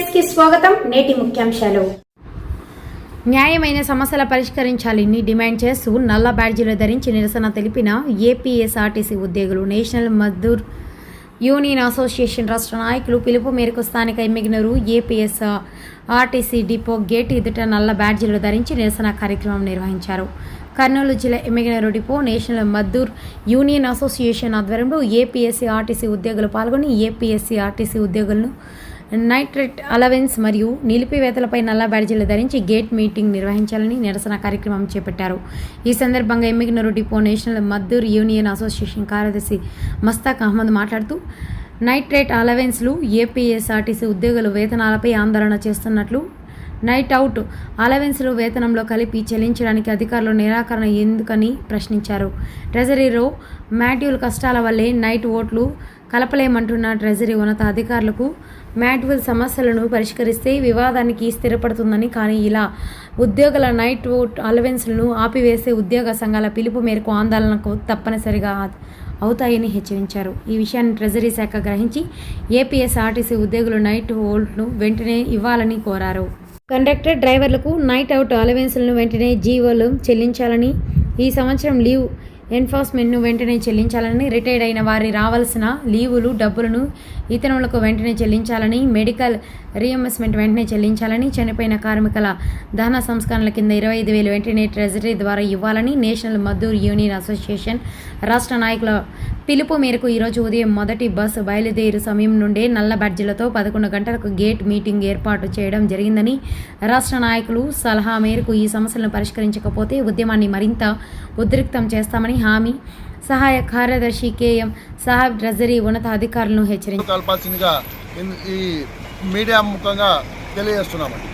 స్వాగతం నేటి ముఖ్యాంశాలు. న్యాయమైన సమస్యల పరిష్కరించాలని డిమాండ్ చేస్తూ నల్ల బ్యాడ్జీలు ధరించి నిరసన తెలిపిన ఏపీఎస్ఆర్టీసీ ఉద్యోగులు నేషనల్ మజ్దూర్ యూనియన్ అసోసియేషన్ రాష్ట్ర నాయకులు పిలుపు మేరకు స్థానిక Emmiganur APS RTC depot gate ఎదుట నల్ల బ్యాడ్జీలు ధరించి నిరసన కార్యక్రమం నిర్వహించారు. కర్నూలు జిల్లా Emmiganur depot national Mazdoor union association ఆధ్వర్యంలో ఏపీఎస్సీ ఆర్టీసీ ఉద్యోగులు పాల్గొని ఏపీఎస్సీ ఆర్టీసీ ఉద్యోగులను నైట్రేట్ అలవెన్స్ మరియు నిలిపివేతలపై నల్ల బ్యాడ్జీలు ధరించి గేట్ మీటింగ్ నిర్వహించాలని నిరసన కార్యక్రమం చేపట్టారు. ఈ సందర్భంగా Emmiganur depot national Mazdoor union association కార్యదర్శి మస్తాక్ అహ్మద్ మాట్లాడుతూ నైట్రేట్ అలవెన్స్లు ఏపీఎస్ఆర్టీసీ ఉద్యోగులు వేతనాలపై ఆందోళన చేస్తున్నట్లు నైట్ అవుట్ అలవెన్స్లు వేతనంలో కలిపి చెల్లించడానికి అధికారులు నిరాకరణ ఎందుకని ప్రశ్నించారు. ట్రెజరీలో మాడ్యూల్ కష్టాల వల్లే నైట్ ఓట్లు కలపలేమంటున్న ట్రెజరీ ఉన్నత అధికారులకు మ్యాట్వెల్ సమస్యలను పరిష్కరిస్తే వివాదానికి స్థిరపడుతుందని కానీ ఇలా ఉద్యోగుల నైట్ ఓట్ అలవెన్స్లను ఆపివేసే ఉద్యోగ సంఘాల పిలుపు మేరకు ఆందోళనకు తప్పనిసరిగా అవుతాయని హెచ్చరించారు. ఈ విషయాన్ని ట్రెజరీ శాఖ గ్రహించి ఏపీఎస్ఆర్టీసీ ఉద్యోగులు నైట్ ఓల్ట్ను వెంటనే ఇవ్వాలని కోరారు. కండక్టర్ డ్రైవర్లకు నైట్ అవుట్ అలవెన్స్లను వెంటనే జీవోలు చెల్లించాలని ఈ సంవత్సరం లీవ్ ఎన్ఫోర్స్మెంట్ను వెంటనే చెల్లించాలని రిటైర్డ్ అయిన వారి రావాల్సిన లీవులు డబ్బులను ఇతరులకు వెంటనే చెల్లించాలని మెడికల్ రీఎంబర్స్మెంట్ వెంటనే చెల్లించాలని చనిపోయిన కార్మికుల దహన సంస్కరణల కింద ఇరవై ఐదు వేలు వెంటనే ట్రెజరీ ద్వారా ఇవ్వాలని నేషనల్ మద్దూర్ యూనియన్ అసోసియేషన్ రాష్ట్ర నాయకుల పిలుపు మేరకు ఈరోజు ఉదయం మొదటి బస్సు బయలుదేరు సమయం నుండే నల్ల బ్యాడ్జీలతో పదకొండు గంటలకు గేట్ మీటింగ్ ఏర్పాటు చేయడం జరిగిందని రాష్ట్ర నాయకులు సలహా మేరకు ఈ సమస్యలను పరిష్కరించకపోతే ఉద్యమాన్ని మరింత ఉద్రిక్తం చేస్తామని హామీ. సహాయ కార్యదర్శి కేఎం సాహెబ్ ట్రెజరీ ఉన్నత అధికారులను హెచ్చరించారు. కలపాల్సిందిగా ఈ మీడియా ముఖంగా తెలియజేస్తున్నామండి